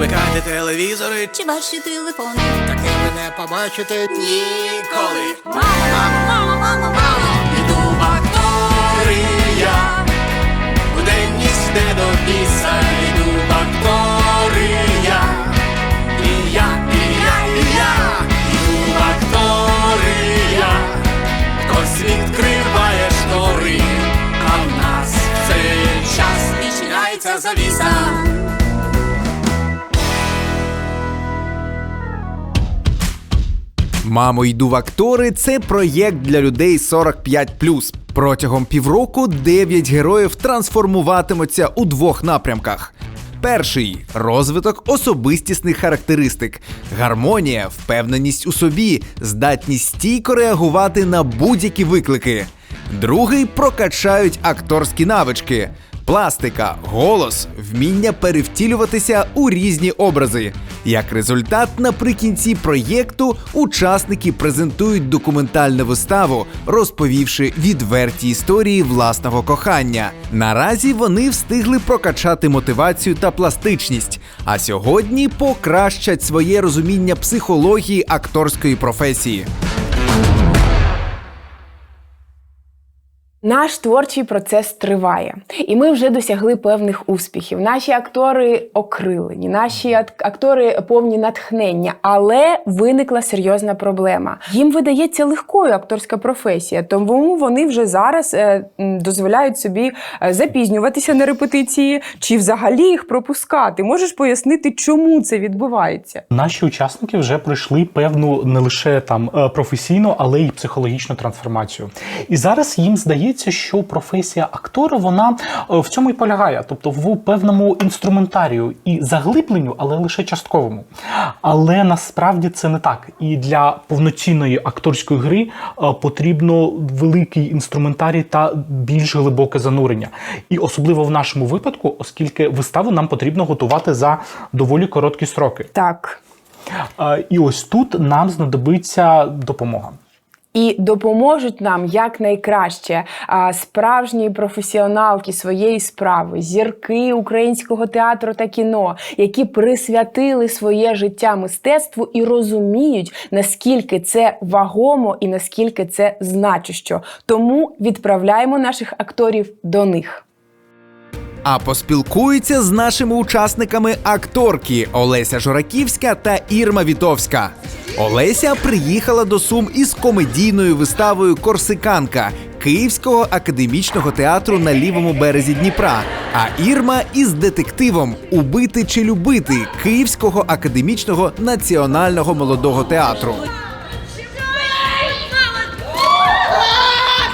Вмикайте телевізори, Чи ваші телефони? таке ви не побачите ніколи. Мамо, мамо, мамо, мамо, Іду в акторія, буденність не до біса, іду в акторія. І я, і я, і я, іду в акторія. Хтось відкриває штори, а в нас в цей час відчиняється завіса. Мамо, йду в актори це проєкт для людей 45+. Протягом півроку 9 героїв трансформуватимуться у двох напрямках. Перший розвиток особистісних характеристик, гармонія, впевненість у собі, здатність стійко реагувати на будь-які виклики. Другий прокачають акторські навички, пластика, голос, вміння перевтілюватися у різні образи. Як результат, наприкінці проєкту учасники презентують документальну виставу, розповівши відверті історії власного кохання. Наразі вони встигли прокачати мотивацію та пластичність, а сьогодні покращать своє розуміння психології акторської професії. Наш творчий процес триває, і ми вже досягли певних успіхів. Наші актори окрилені, наші ак- актори повні натхнення, але виникла серйозна проблема. Їм видається легкою акторська професія, тому вони вже зараз е, дозволяють собі е, запізнюватися на репетиції чи взагалі їх пропускати. Можеш пояснити, чому це відбувається? Наші учасники вже пройшли певну не лише там е, професійну, але й психологічну трансформацію. І зараз їм здається, що професія актора вона е, в цьому і полягає, тобто в певному інструментарію і заглибленню, але лише частковому. Але насправді це не так. І для повноцінної акторської гри е, потрібно великий інструментарій та більш глибоке занурення. І особливо в нашому випадку, оскільки виставу нам потрібно готувати за доволі короткі строки. Так. Е, І ось тут нам знадобиться допомога. І допоможуть нам якнайкраще справжні професіоналки своєї справи, зірки українського театру та кіно, які присвятили своє життя мистецтву і розуміють, наскільки це вагомо і наскільки це значущо. Тому відправляємо наших акторів до них. А поспілкуються з нашими учасниками акторки Олеся Жураківська та Ірма Вітовська. Олеся приїхала до Сум із комедійною виставою Корсиканка Київського академічного театру на лівому березі Дніпра. А Ірма із детективом Убити чи любити Київського академічного національного молодого театру.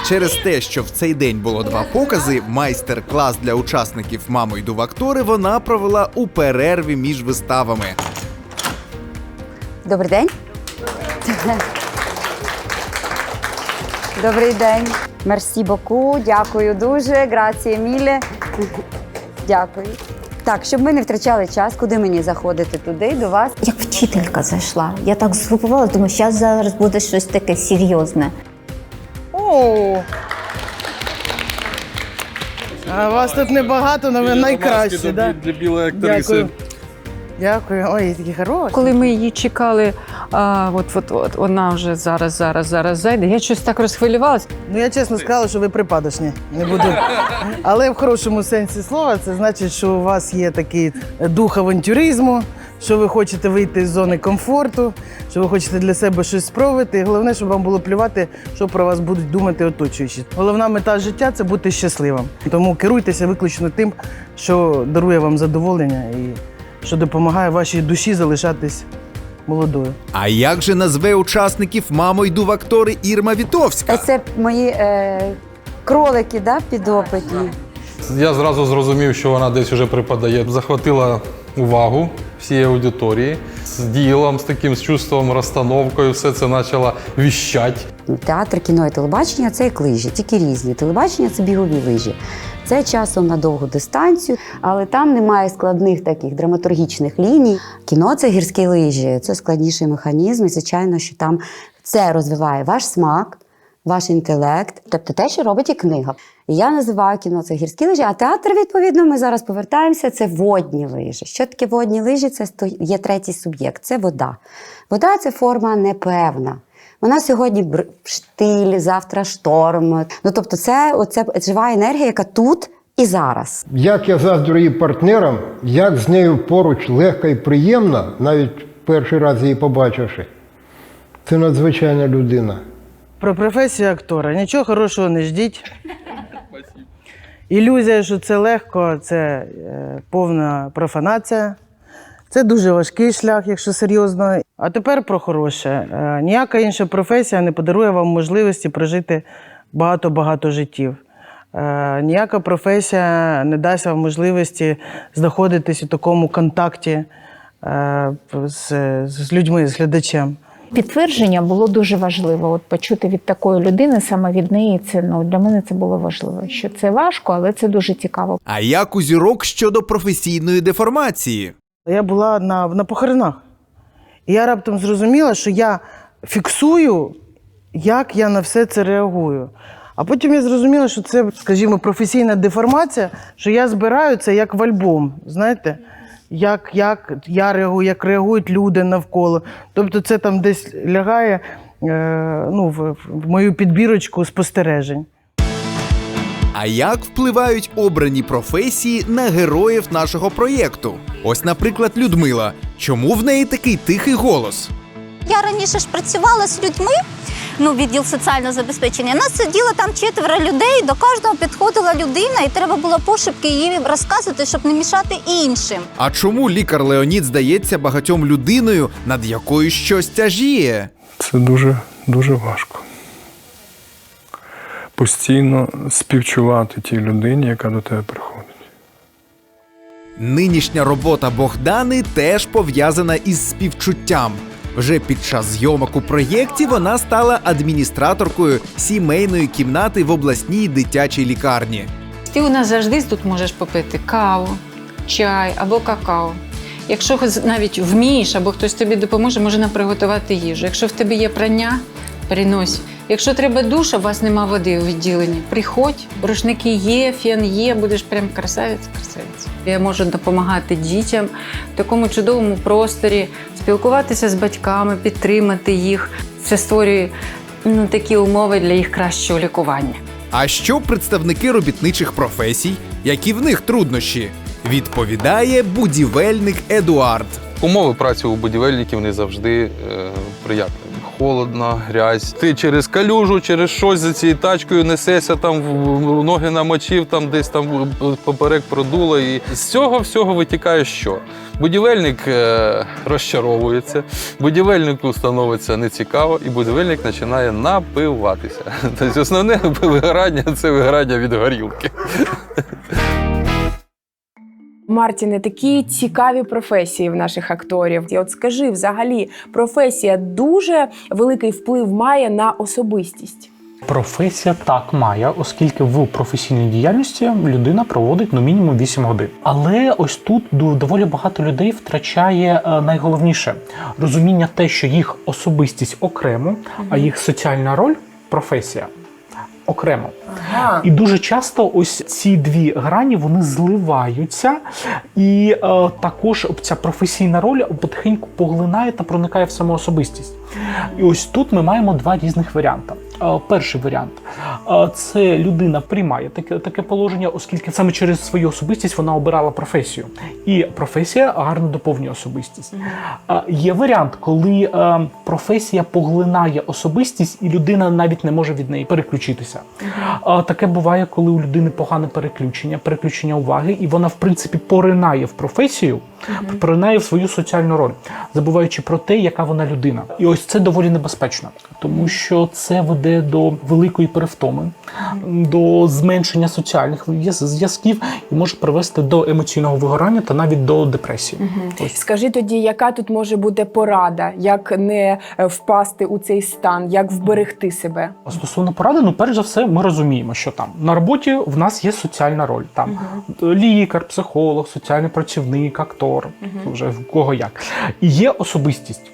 Через те, що в цей день було два покази, майстер-клас для учасників Мамо йду в актори вона провела у перерві між виставами. Добрий день. Добрий день. Мерсі боку. Дякую дуже. Грація міле. Дякую. Так, щоб ми не втрачали час, куди мені заходити туди, до вас. Як вчителька зайшла. Я так згрупувала, думаю, зараз зараз буде щось таке серйозне. О! А вас тут небагато, але ви найкращі, да? для білої актриси. Дякую. Дякую. Ой, такі хороші. Коли ми її чекали, а, от, от, от вона вже зараз, зараз, зараз зайде. Я щось так розхвилювалася. Ну я чесно сказала, що ви припадочні. Не буду. Але в хорошому сенсі слова це значить, що у вас є такий дух авантюризму, що ви хочете вийти з зони комфорту, що ви хочете для себе щось спробувати. І головне, щоб вам було плювати, що про вас будуть думати оточуючі. Головна мета життя це бути щасливим. Тому керуйтеся виключно тим, що дарує вам задоволення і що допомагає вашій душі залишатись молодою. А як же назве учасників Мамо йду в актори Ірма Вітовська? Це мої е, кролики, да, підопитні. Я зразу зрозумів, що вона десь уже припадає. Захватила увагу всієї аудиторії з ділом, з таким з чувством, розстановкою, все це почала віщать. Театр, кіно і телебачення це як лижі, тільки різні. Телебачення це бігові лижі. Це часом на довгу дистанцію, але там немає складних таких драматургічних ліній. Кіно це гірські лижі, це складніший механізм. І звичайно, що там це розвиває ваш смак, ваш інтелект, тобто те, що робить і книга. Я називаю кіно це гірські лижі, а театр, відповідно, ми зараз повертаємося. Це водні лижі. Що таке водні лижі? Це є третій суб'єкт, це вода. Вода це форма непевна. Вона сьогодні штиль, завтра шторм. Ну тобто, це оце жива енергія, яка тут і зараз. Як я заздрю її партнерам, як з нею поруч легко і приємно, навіть перший раз її побачивши. Це надзвичайна людина. Про професію актора. Нічого хорошого не ждіть. Ілюзія, що це легко, це е, повна профанація. Це дуже важкий шлях, якщо серйозно. А тепер про хороше. Е, Ніяка інша професія не подарує вам можливості прожити багато-багато життів. Е, Ніяка професія не дасть вам можливості знаходитись у такому контакті з людьми, з глядачем. Підтвердження було дуже важливо. От почути від такої людини, саме від неї, це ну для мене це було важливо. Що це важко, але це дуже цікаво. А як у зірок щодо професійної деформації? Я була на, на похоронах. І я раптом зрозуміла, що я фіксую, як я на все це реагую. А потім я зрозуміла, що це, скажімо, професійна деформація, що я збираю це як в альбом. Знаєте? Як, як я реагую, як реагують люди навколо. Тобто це там десь лягає е, ну, в, в мою підбірочку спостережень. А як впливають обрані професії на героїв нашого проєкту? Ось, наприклад, Людмила. Чому в неї такий тихий голос? Я раніше ж працювала з людьми, ну, відділ соціального забезпечення. Нас сиділо там четверо людей, до кожного підходила людина, і треба було пошепки їй розказувати, щоб не мішати іншим. А чому лікар Леонід здається багатьом людиною, над якою щось тяжіє? Це дуже, дуже важко. Постійно співчувати тій людині, яка до тебе приходить. Нинішня робота Богдани теж пов'язана із співчуттям. Вже під час зйомок у проєкті вона стала адміністраторкою сімейної кімнати в обласній дитячій лікарні. Ти у нас завжди тут можеш попити каву, чай або какао. Якщо навіть вмієш або хтось тобі допоможе, може нам приготувати їжу. Якщо в тебе є прання, принось. Якщо треба душ, а у вас нема води у відділенні, приходь, рушники є, фен є, будеш прям красавець, красавець. Я можу допомагати дітям в такому чудовому просторі, спілкуватися з батьками, підтримати їх. Це створює ну, такі умови для їх кращого лікування. А що представники робітничих професій, які в них труднощі? Відповідає будівельник Едуард. Умови праці у будівельників не завжди е, приятні. Холодно, грязь. Ти через калюжу, через щось за цією тачкою несешся, там ноги намочив, там десь там поперек продуло. І з цього всього витікає що? Будівельник е, розчаровується, будівельнику становиться нецікаво, і будівельник починає напиватися. Тобто основне вигорання це вигорання від горілки. Мартіне, такі цікаві професії в наших акторів. І от скажи, взагалі, професія дуже великий вплив має на особистість. Професія так має, оскільки в професійній діяльності людина проводить ну мінімум 8 годин. Але ось тут доволі багато людей втрачає е, найголовніше розуміння те, що їх особистість окремо, а їх соціальна роль професія окремо. Ага. І дуже часто ось ці дві грані вони зливаються, і е, також ця професійна роль потихеньку поглинає та проникає в саму особистість. І ось тут ми маємо два різних варіанти. Перший варіант це людина приймає таке, таке положення, оскільки саме через свою особистість вона обирала професію. І професія гарно доповнює особистість. Є варіант, коли е, професія поглинає особистість, і людина навіть не може від неї переключитися. Таке буває, коли у людини погане переключення, переключення уваги, і вона, в принципі, поринає в професію, поринає в свою соціальну роль, забуваючи про те, яка вона людина. І ось це доволі небезпечно, тому що це веде до великої перевтоми, до зменшення соціальних зв'язків і може привести до емоційного вигорання та навіть до депресії. Ось. Скажи тоді, яка тут може бути порада, як не е, впасти у цей стан, як вберегти себе? Стосовно поради, ну перш за все, ми розуміємо, що там на роботі в нас є соціальна роль. Там лікар, психолог, соціальний працівник, актор. актор, вже в кого як. І є особистість.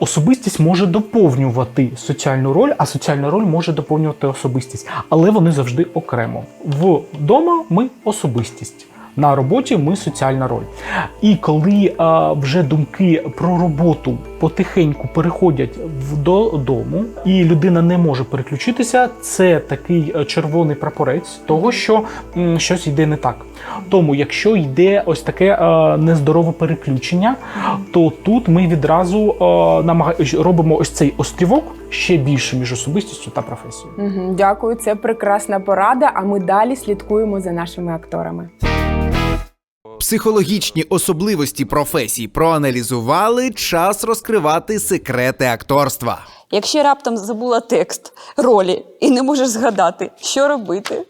Особистість може доповнювати соціальну роль, а соціальна роль може доповнювати особистість, але вони завжди окремо. Вдома ми особистість. На роботі ми соціальна роль. І коли а, вже думки про роботу потихеньку переходять додому, і людина не може переключитися, це такий е, червоний прапорець того, що м, щось йде не так. Тому, якщо йде ось таке е, нездорове переключення, то тут ми відразу е, намага- робимо ось цей острівок ще більше між особистістю та професією. Дякую, це прекрасна порада. А ми далі слідкуємо за нашими акторами. Психологічні особливості професій проаналізували. Час розкривати секрети акторства. Якщо раптом забула текст ролі і не можеш згадати, що робити?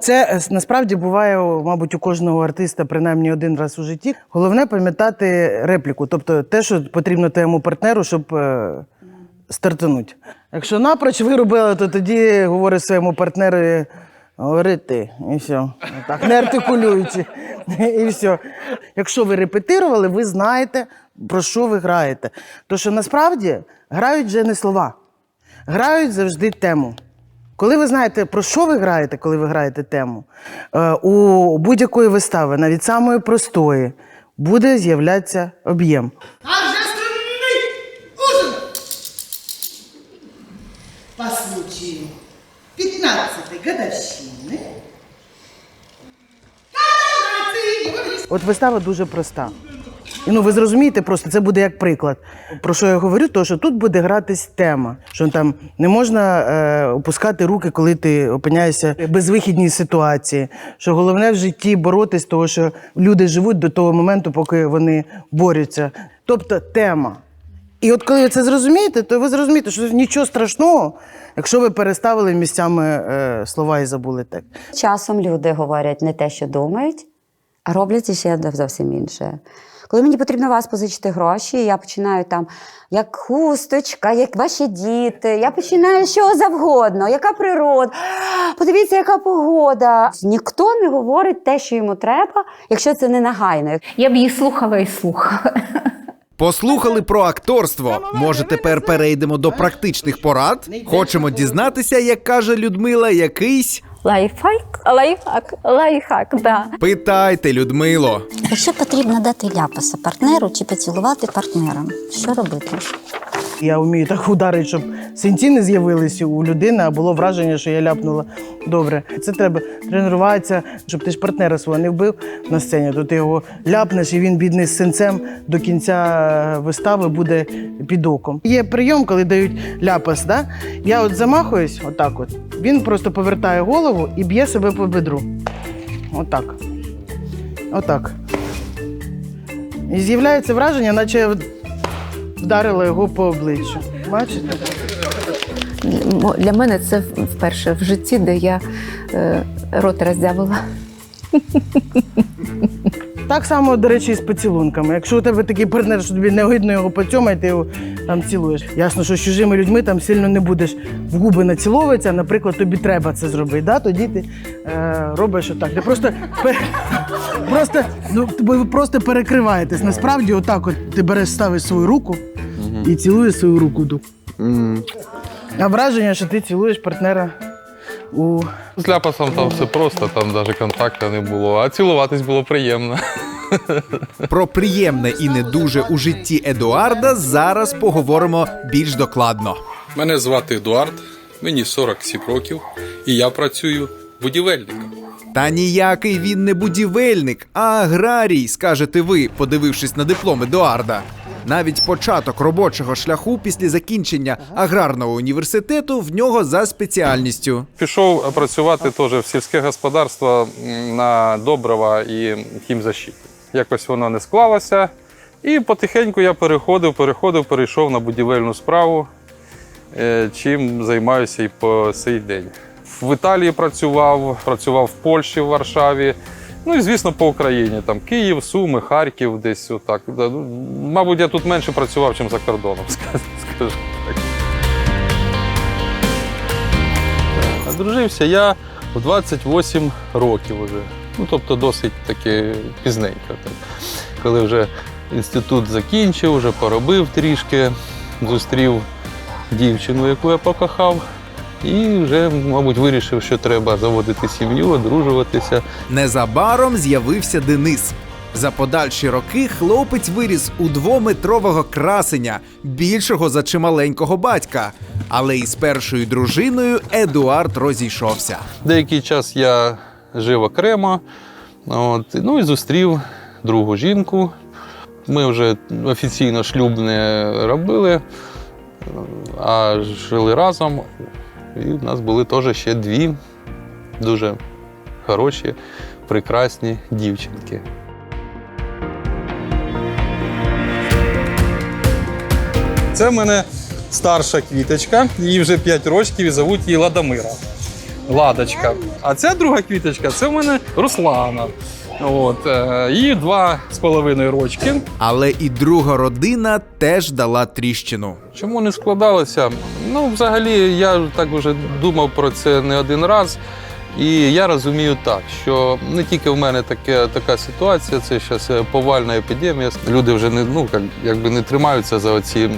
Це е, насправді буває, мабуть, у кожного артиста принаймні один раз у житті. Головне пам'ятати репліку, тобто те, що потрібно твоєму партнеру, щоб е, стартануть. Якщо напроч виробила, то тоді говориш своєму партнеру, говори ти, і все. Так, не артикулюючи. І все. Якщо ви репетирували, ви знаєте, про що ви граєте. То що насправді грають вже не слова, грають завжди тему. Коли ви знаєте, про що ви граєте, коли ви граєте тему, е, у будь-якої вистави, навіть самої простої, буде з'являтися об'єм. Торжественный ужин по случаю 15-й годовщины От вистава дуже проста. І ну ви зрозумієте, просто це буде як приклад. Про що я говорю? То що тут буде гратись тема, що там не можна е, опускати руки, коли ти опиняєшся в безвихідній ситуації. Що головне в житті боротись, того що люди живуть до того моменту, поки вони борються. Тобто тема. І от коли ви це зрозумієте, то ви зрозумієте, що нічого страшного, якщо ви переставили місцями е, слова і забули текст. Часом люди говорять не те, що думають, а роблять іще зовсім інше. Коли мені потрібно у вас позичити гроші, я починаю там як хусточка, як ваші діти. Я починаю що завгодно, яка природа. Подивіться, яка погода. Ніхто не говорить те, що йому треба, якщо це не нагайно. Я б її слухала і слухала. Послухали про акторство. Може, тепер перейдемо до практичних порад? Хочемо дізнатися, як каже Людмила, якийсь. Лайфхак, лайфхак, лайфхак, да. Питайте, Людмило. Якщо потрібно дати ляпаса партнеру чи поцілувати партнера, що робити? Я вмію так ударити, щоб синці не з'явилися у людини, а було враження, що я ляпнула добре. Це треба тренуватися, щоб ти ж партнера свого не вбив на сцені, то ти його ляпнеш, і він, бідний з синцем, до кінця вистави буде під оком. Є прийом, коли дають ляпас. Да? Я от замахуюсь, отак от. Він просто повертає голову і б'є себе по бедру. Отак. Отак. І з'являється враження, наче вдарила його по обличчю. Бачите? Для мене це вперше в житті, де я е, рот роздявила. Так само, до речі, і з поцілунками. Якщо у тебе такий партнер, що тобі не огидно його поцьомати, ти його там цілуєш. Ясно, що з чужими людьми там сильно не будеш в губи націловуватися, наприклад, тобі треба це зробити. Да? Тоді ти е, робиш отак. Ти просто, просто, ну, ви просто перекриваєтесь. Насправді, отак от ти береш, ставиш свою руку і цілуєш свою руку. А враження, що ти цілуєш партнера у З ляпасом там все просто, там навіть контакту не було, а цілуватись було приємно. Про приємне і не дуже у житті Едуарда зараз поговоримо більш докладно. Мене звати Едуард, мені 47 років, і я працюю будівельником. Та ніякий він не будівельник, а аграрій, скажете ви, подивившись на диплом Едуарда. Навіть початок робочого шляху після закінчення аграрного університету в нього за спеціальністю. Пішов працювати теж в сільське господарство на добрива і хімзащиті. Якось воно не склалося. І потихеньку я переходив, переходив, перейшов на будівельну справу, е, чим займаюся і по сей день. В Італії працював, працював в Польщі, в Варшаві. Ну і звісно, по Україні. Там Київ, Суми, Харків, десь отак. Ну, Мабуть, я тут менше працював, ніж за кордоном, скажу так. Одружився я в 28 років уже. Ну, тобто досить таки пізненько. Так. коли вже інститут закінчив, вже поробив трішки, зустрів дівчину, яку я покохав, і вже, мабуть, вирішив, що треба заводити сім'ю, одружуватися. Незабаром з'явився Денис. За подальші роки хлопець виріс у двометрового красеня, більшого за чималенького батька. Але із першою дружиною Едуард розійшовся. Деякий час я жив окремо, от, ну і зустрів другу жінку. Ми вже офіційно шлюб не робили, а жили разом. І в нас були теж ще дві дуже хороші, прекрасні дівчинки. Це в мене старша квіточка, їй вже 5 років і зовуть її Ладомира. Ладочка. А ця друга квіточка це в мене Руслана. От, е, їй два з половиною рочки. Але і друга родина теж дала тріщину. Чому не складалося? Ну, взагалі, я так вже думав про це не один раз. І я розумію так, що не тільки в мене таке, така ситуація, це зараз повальна епідемія. Люди вже не, ну, як, якби не тримаються за оці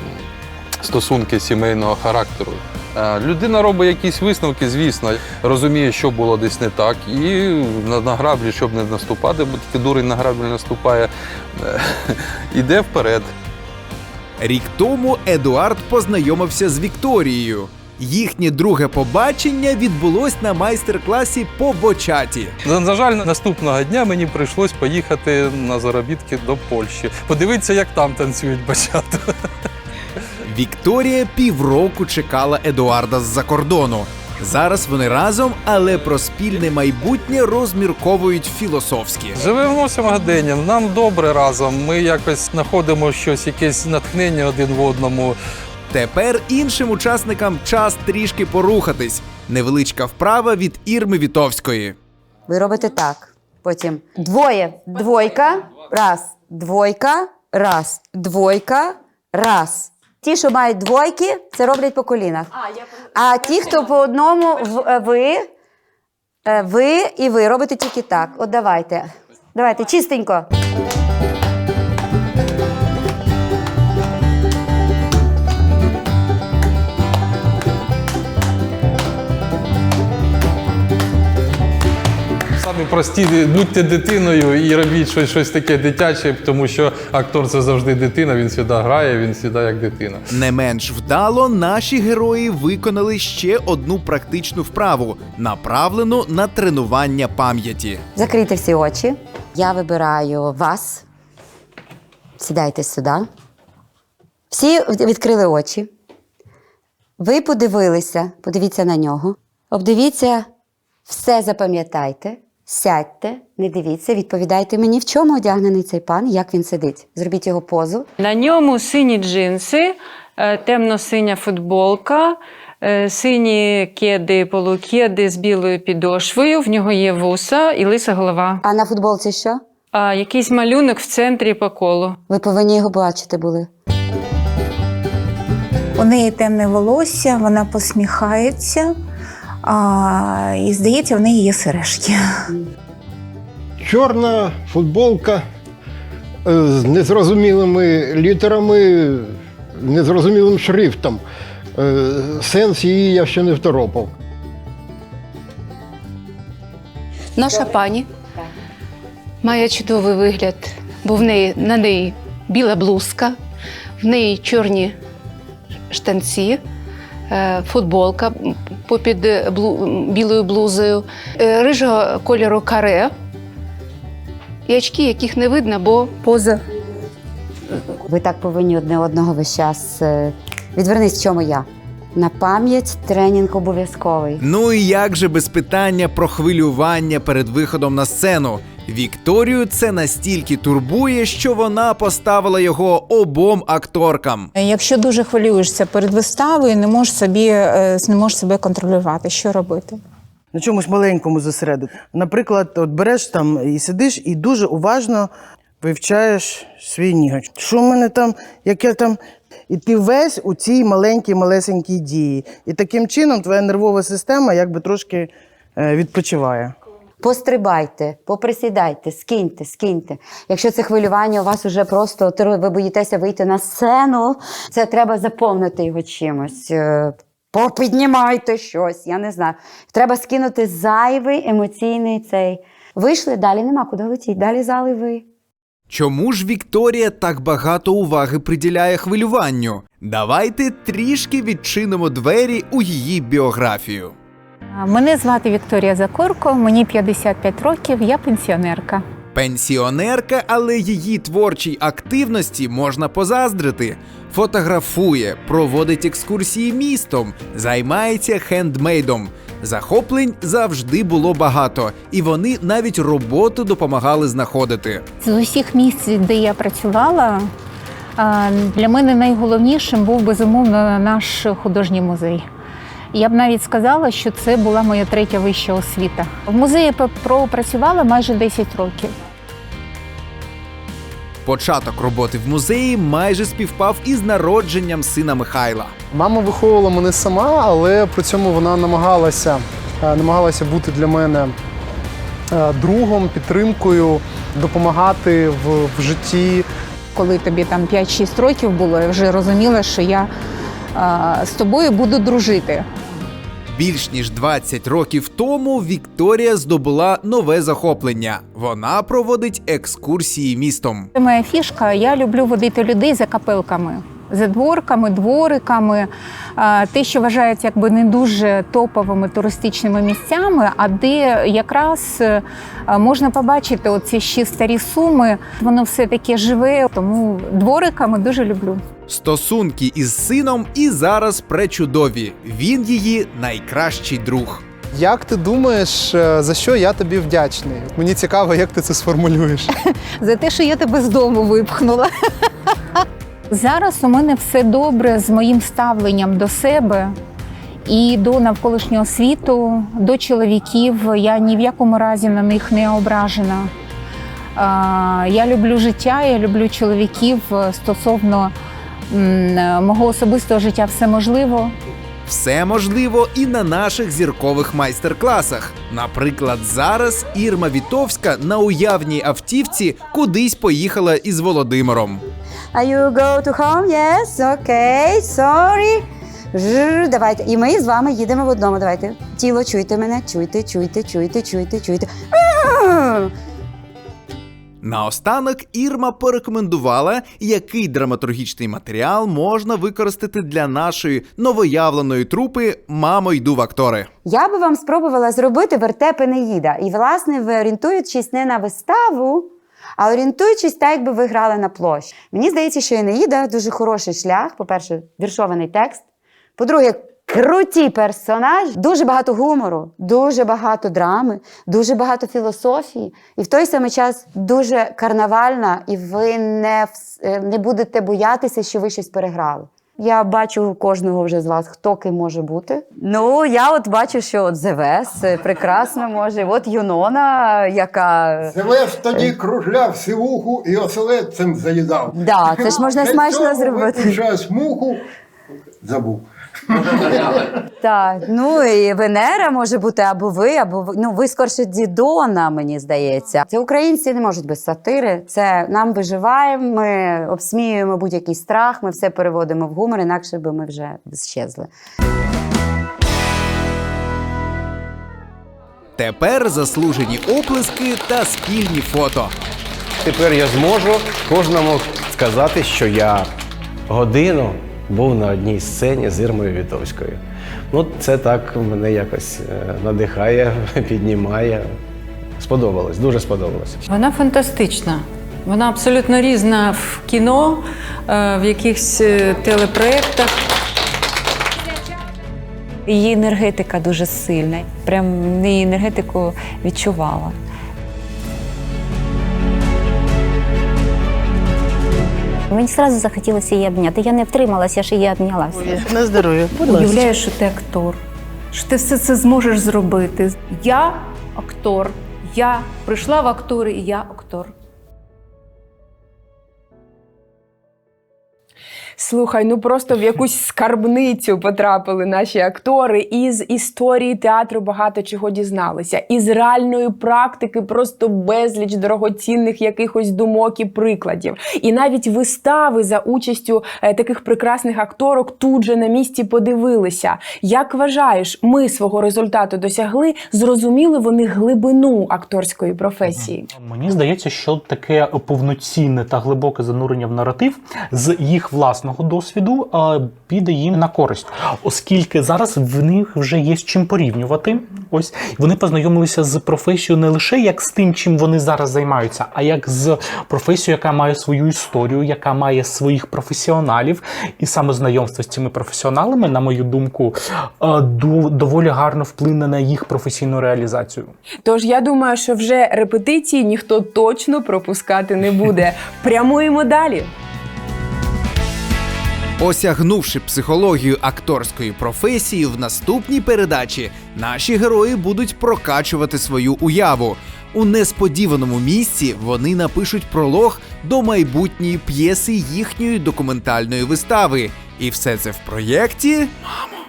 стосунки сімейного характеру. Е, Людина робить якісь висновки, звісно, розуміє, що було десь не так, і на, граблі, щоб не наступати, бо тільки дурень на граблі наступає, е, іде вперед. Рік тому Едуард познайомився з Вікторією. Їхнє друге побачення відбулось на майстер-класі по бочаті. На, на жаль, наступного дня мені прийшлось поїхати на заробітки до Польщі. Подивитися, як там танцюють бачата. Вікторія півроку чекала Едуарда з-за кордону. Зараз вони разом, але про спільне майбутнє розмірковують філософськи. Живемо сьогодення, нам добре разом. Ми якось знаходимо щось, якесь натхнення один в одному. Тепер іншим учасникам час трішки порухатись. Невеличка вправа від Ірми Вітовської. Ви робите так. Потім двоє, двойка, раз, двойка, раз, двойка, раз. Ті, що мають двойки, це роблять по колінах. А ті, хто по одному, е, ви, е, ви і ви робите тільки так. От давайте. Давайте, чистенько. Прості, будьте дитиною і робіть щось, щось таке дитяче, тому що актор це завжди дитина, він завжди грає, він завжди як дитина. Не менш вдало наші герої виконали ще одну практичну вправу, направлену на тренування пам'яті. Закрийте всі очі. Я вибираю вас. Сідайте сюди. Всі відкрили очі. Ви подивилися, подивіться на нього. Обдивіться, все запам'ятайте, сядьте, не дивіться, відповідайте мені, в чому одягнений цей пан, як він сидить. Зробіть його позу. На ньому сині джинси, е, темно-синя футболка, е, сині кеди, полукеди з білою підошвою. В нього є вуса і лиса голова. А на футболці що? А якийсь малюнок в центрі по колу. Ви повинні його бачити були. У неї темне волосся, вона посміхається, а, і здається, в неї є сережки. Чорна футболка е, з незрозумілими літерами, незрозумілим шрифтом. Е, Сенс її я ще не второпав. Наша пані має чудовий вигляд, бо в неї на неї біла блузка, в неї чорні штанці, е, футболка попід е, блу- білою блузою, е, рижого кольору каре і очки, яких не видно, бо поза. Ви так повинні одне одного весь час. е, Відвернись, в чому я. На пам'ять тренінг обов'язковий. Ну і як же без питання про хвилювання перед виходом на сцену? Вікторію це настільки турбує, що вона поставила його обом акторкам. Якщо дуже хвилюєшся перед виставою, не можеш собі е, не можеш себе контролювати, що робити? на чомусь маленькому зосередити. Наприклад, от береш там і сидиш, і дуже уважно вивчаєш свій нігач. Що в мене там, як я там. І ти весь у цій маленькій малесенькій дії. І таким чином твоя нервова система якби трошки е, відпочиває. Пострибайте, поприсідайте, скиньте, скиньте. Якщо це хвилювання у вас уже просто ви боїтеся вийти на сцену, це треба заповнити його чимось. Е, Попіднімайте щось, я не знаю. Треба скинути зайвий емоційний цей. Вийшли, далі нема куди летіти, далі зали ви. Чому ж Вікторія так багато уваги приділяє хвилюванню? Давайте трішки відчинимо двері у її біографію. Мене звати Вікторія Закорко, мені 55 років, я пенсіонерка. Пенсіонерка, але її творчій активності можна позаздрити. Фотографує, проводить екскурсії містом, займається хендмейдом. Захоплень завжди було багато, і вони навіть роботу допомагали знаходити. З усіх місць, де я працювала, для мене найголовнішим був безумовно наш художній музей. Я б навіть сказала, що це була моя третя вища освіта. В музеї пропрацювала майже 10 років. Початок роботи в музеї майже співпав із народженням сина Михайла. Мама виховувала мене сама, але при цьому вона намагалася, е, намагалася бути для мене е, другом, підтримкою, допомагати в, в житті. Коли тобі там 5-6 років було, я вже розуміла, що я з тобою буду дружити. Більш ніж 20 років тому Вікторія здобула нове захоплення. Вона проводить екскурсії містом. Це моя фішка. Я люблю водити людей за капелками, за дворками, двориками, те, що вважають якби не дуже топовими туристичними місцями, а де якраз е, можна побачити оці ще старі суми. Воно все таке живе, тому двориками дуже люблю. Стосунки із сином і зараз пречудові. Він її найкращий друг. Як ти думаєш, е, за що я тобі вдячний? Мені цікаво, як ти це сформулюєш. за те, що я тебе з дому випхнула. Зараз у мене все добре з моїм ставленням до себе і до навколишнього світу, до чоловіків. Я ні в якому разі на них не ображена. Я люблю життя, я люблю чоловіків стосовно м, мого особистого життя все можливо. Все можливо і на наших зіркових майстер-класах. Наприклад, зараз Ірма Вітовська на уявній автівці кудись поїхала із Володимиром. Are you go to home? Yes, okay, sorry. Жр, давайте. І ми з вами їдемо в одному. Давайте. Тіло, чуйте мене, чуйте, чуйте, чуйте, чуйте, чуйте. Наостанок Ірма порекомендувала, який драматургічний матеріал можна використати для нашої новоявленої трупи Мамо, йду в актори. Я би вам спробувала зробити вертеп Енеїда. І, власне, ви орієнтуючись не на виставу, а орієнтуючись так, якби ви грали на площі. Мені здається, що Енеїда дуже хороший шлях. По-перше, віршований текст. По-друге, круті персонажі, дуже багато гумору, дуже багато драми, дуже багато філософії. І в той самий час дуже карнавальна, і ви не, е, не будете боятися, що ви щось переграли. Я бачу кожного вже з вас, хто ким може бути. Ну, я от бачу, що от Зевес е, прекрасно може. От Юнона, яка. Зевес тоді кружляв сивуху і оселедцем заїдав. Да, це ж можна смачно зробити. Муху, забув. Так, ну і Венера може бути або ви, або ви. Ну, ви скорше Дідона, мені здається. Це українці не можуть без сатири. Це нам виживаємо, ми обсміюємо будь-який страх, ми все переводимо в гумор, інакше би ми вже щезли. Тепер заслужені оплески та спільні фото. Тепер я зможу кожному сказати, що я годину був на одній сцені з Ірмою Вітовською. Ну, це так мене якось е, надихає, піднімає. Сподобалось, дуже сподобалось. Вона фантастична. Вона абсолютно різна в кіно, е, в якихось е, телепроєктах. Її енергетика дуже сильна. Прям її енергетику відчувала. Мені одразу захотілося її обняти. Я не втрималася, що її обнялася. На здоров'я. Уявляєш, що ти актор, що ти все це зможеш зробити. Я актор. Я прийшла в актори, і я актор. Слухай, ну просто в якусь скарбницю потрапили наші актори. Із історії театру багато чого дізналися. Із реальної практики просто безліч дорогоцінних якихось думок і прикладів. І навіть вистави за участю е, таких прекрасних акторок тут же на місці подивилися. Як вважаєш, ми свого результату досягли? Зрозуміли вони глибину акторської професії? Мені здається, що таке повноцінне та глибоке занурення в наратив з їх власного досвіду е, піде їм на користь, оскільки зараз в них вже є з чим порівнювати. Ось вони познайомилися з професією не лише як з тим, чим вони зараз займаються, а як з професією, яка має свою історію, яка має своїх професіоналів, і саме знайомство з цими професіоналами, на мою думку, е, до- доволі гарно вплине на їх професійну реалізацію. Тож я думаю, що вже репетиції ніхто точно пропускати не буде. Прямуємо далі. Осягнувши психологію акторської професії, в наступній передачі наші герої будуть прокачувати свою уяву. У несподіваному місці вони напишуть пролог до майбутньої п'єси їхньої документальної вистави. І все це в проєкті Мамо.